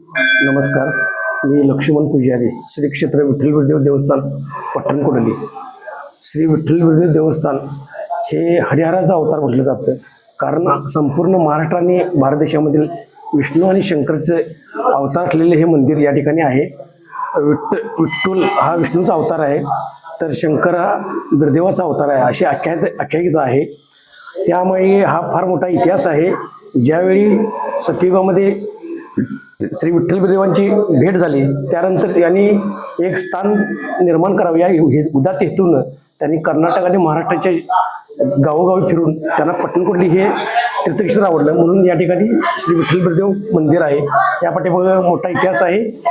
नमस्कार. मी लक्ष्मण पुजारी श्री क्षेत्र विठ्ठल गुरुदेव देवस्थान पट्टणकोडली श्री विठ्ठल गुरुदेव देवस्थान हे हरिहराचं अवतार म्हटलं जातं. कारण संपूर्ण महाराष्ट्र आणि भारत देशामधील विष्णू आणि शंकरचे अवतार असलेले हे मंदिर या ठिकाणी आहे. विठ्ठ विठ्ठल हा विष्णूचा अवतार आहे. तर शंकर हा गुरुदेवाचा अवतार आहे. अशी आख्या आख्यायिका आहे. त्यामुळे हा फार मोठा इतिहास आहे. ज्यावेळी सतयुगामध्ये श्री विठ्ठलदेवांची भेट झाली. त्यानंतर यांनी एक स्थान निर्माण करावं. या हे- उदात हेतून त्यांनी कर्नाटक आणि महाराष्ट्राच्या गावोगावी फिरून त्यांना पट्टणकोडली हे तीर्थक्षेत्र आवडलं. म्हणून या ठिकाणी श्री विठ्ठलदेव मंदिर आहे. या पाठीमागं मोठा इतिहास आहे.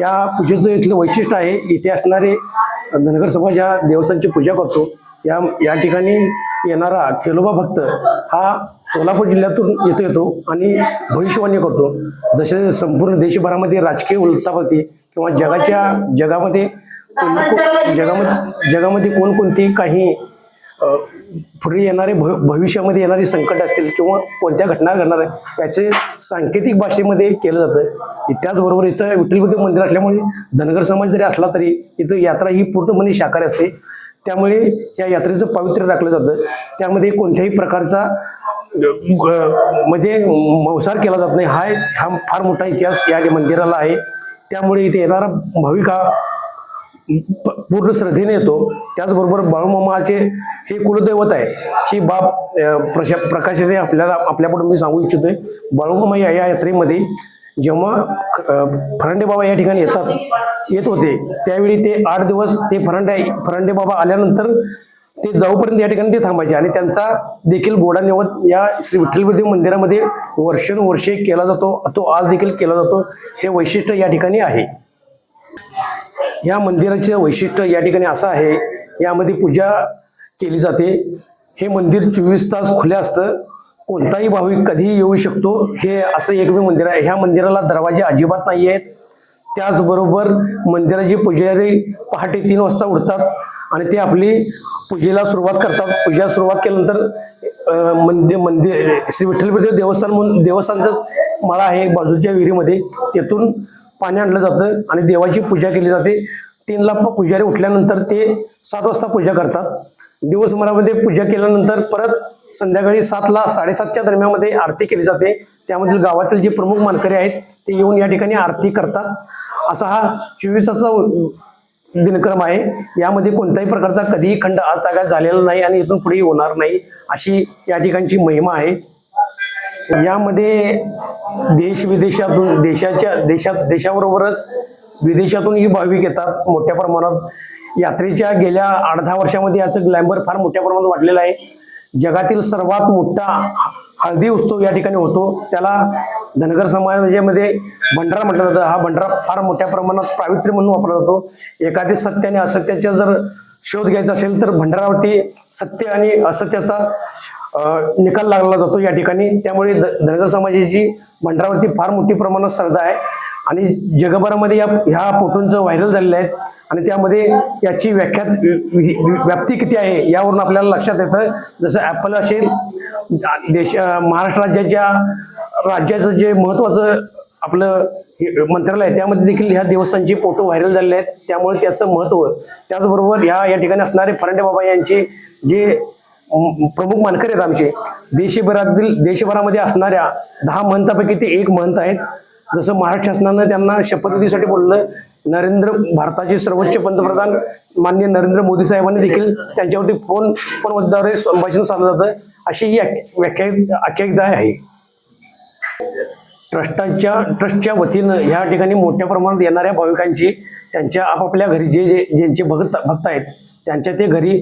या पूजेचं इथलं वैशिष्ट्य आहे इथे असणारे धनगर समाज देवस्थानची पूजा करतो या या ठिकाणी येणारा खेलोबा भक्त हा सोलापूर जिल्ह्यातून इथं येतो आणि भविष्यवाणी करतो. जसे संपूर्ण देशभरामध्ये राजकीय उलतापती किंवा जगाच्या जगामध्ये जगामध्ये जगामध्ये कोणकोणती काही पुढे येणारे भ भविष्यामध्ये येणारी संकट असतील किंवा कोणत्या घटना घडणार आहे याचे सांकेतिक भाषेमध्ये केलं जातं. त्याचबरोबर इथं विठ्ठलपती मंदिर असल्यामुळे धनगर समाज जरी असला तरी इथं यात्रा ही पूर्णपणे शाकाहारी असते. त्यामुळे या यात्रेचं पावित्र्य राखलं जातं. त्यामध्ये कोणत्याही प्रकारचा म्हणजे मंसार केला जात नाही. हा हा फार मोठा इतिहास या मंदिराला आहे. त्यामुळे इथे येणारा भाविक हा प- पूर्ण श्रद्धेने येतो. त्याचबरोबर बाळूमामाचे हे कुलदैवत आहे. ही बाब प्रशा प्रकाशाने आपल्याला आपल्याकडून मी सांगू इच्छितोय. बाळूमामा या या यात्रेमध्ये जेव्हा फरंडे बाबा या ठिकाणी येतात येत होते त्यावेळी ते आठ दिवस ते फरांडे फरंडे बाबा आल्यानंतर ते जाऊपर्यंत या ठिकाणी ते थांबायचे. आणि त्यांचा देखील बोडा नेवत या श्री विठ्ठलदेव मंदिरामध्ये वर्षानुवर्षे केला जातो. तो आज देखील केला जातो. हे वैशिष्ट्य या ठिकाणी आहे. या मंदिराचे वैशिष्ट्य या ठिकाणी असं आहे. यामध्ये पूजा केली जाते. हे मंदिर चोवीस तास खुले असतं. कोणताही भाविक कधीही येऊ शकतो. हे असं एकमेव मंदिर आहे. ह्या मंदिराला दरवाजे अजिबात नाही आहेत. त्याचबरोबर मंदिराचे पुजारी पहाटे तीन वाजता उठतात आणि ते आपली पूजेला सुरुवात करतात. पूजेला सुरुवात केल्यानंतर मंदिर मंदिर श्री विठ्ठलपती देवस्थान म्हणून देवस्थानचाच माळा आहे बाजूच्या विहिरीमध्ये. तेथून पाणी आणलं जातं आणि देवाची पूजा केली जाते. तीनला प- पुजारी उठल्यानंतर ते सात वाजता पूजा करतात. दिवसभरामध्ये पूजा केल्यानंतर परत संध्याकाळी सातला साडेसातच्या दरम्यानमध्ये आरती केली जाते. त्यामधील गावातील जे प्रमुख मानकरी आहेत ते येऊन या ठिकाणी आरती करतात. असा हा चोवीस तासाचा दिनक्रम आहे. यामध्ये कोणत्याही प्रकारचा कधीही खंड आजतागायत झालेला नाही आणि इथून पुढे होणार नाही अशी या ठिकाणची महिमा आहे. यामध्ये देश विदेशातून देशाच्या देशात देशाबरोबरच विदेशातूनही भाविक येतात मोठ्या प्रमाणात. यात्रेच्या गेल्या आठ दहा वर्षामध्ये याचं ग्लॅमर फार मोठ्या प्रमाणात वाढलेलं आहे. जगातील सर्वात मोठा हळदी उत्सव या ठिकाणी होतो. त्याला धनगर समाजामध्ये म्हणजे भंडारा म्हटलं जातं. हा भंडारा फार मोठ्या प्रमाणात पावित्र्य म्हणून वापरला जातो. एखादी सत्य आणि असत्याचा जर शोध घ्यायचा असेल तर भंडारावरती सत्य आणि असत्याचा निकाल लागला जातो या ठिकाणी. त्यामुळे धनगर समाजाची भंडारावरती फार मोठी प्रमाणात श्रद्धा आहे. आणि जगभरामध्ये या ह्या फोटोंचं व्हायरल झालेलं आहेत आणि त्यामध्ये याची व्याख्यात व्याप्ती किती आहे यावरून आपल्याला लक्षात येतं. जसं ॲपल असेल देश महाराष्ट्र राज्याच्या राज्याचं जे महत्त्वाचं आपलं हे मंत्रालय आहे त्यामध्ये देखील ह्या देवस्थानचे फोटो व्हायरल झालेले आहेत. त्यामुळे त्याचं महत्त्व त्याचबरोबर ह्या या ठिकाणी असणारे फरंडे बाबा यांचे जे प्रमुख मानकरी आहेत आमचे देशभरातील देशभरामध्ये असणाऱ्या दहा महंतापैकी ते एक महंत आहेत. जसं महाराष्ट्र शासनानं त्यांना शपथविधीसाठी बोललं नरेंद्र भारताचे सर्वोच्च पंतप्रधान माननीय नरेंद्र मोदी साहेबांनी देखील त्यांच्यावरती फोन फोनद्वारे संभाषण साधलं जातं. अशी ही व्याख्या आख्यायिका आहे. ट्रस्टांच्या ट्रस्टच्या वतीनं ह्या ठिकाणी मोठ्या प्रमाणात येणाऱ्या भाविकांची त्यांच्या आपापल्या घरी जे जे ज्यांचे भक्त भक्त आहेत त्यांच्या ते घरी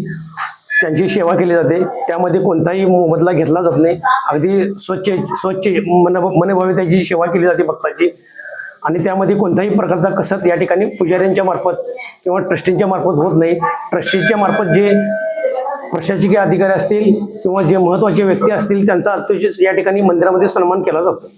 त्यांची सेवा केली जाते. त्यामध्ये कोणताही मोबदला घेतला जात नाही. अगदी स्वच्छ स्वच्छ मन मनभावे त्याची सेवा केली जाते भक्ताची. आणि त्यामध्ये कोणताही प्रकारचा कसरत या ठिकाणी पुजाऱ्यांच्या मार्फत किंवा ट्रस्टींच्या मार्फत होत नाही. ट्रस्टीच्या मार्फत जे प्रशासकीय अधिकारी असतील किंवा जे महत्त्वाचे व्यक्ती असतील त्यांचा अत्युचित या ठिकाणी मंदिरामध्ये सन्मान केला जातो.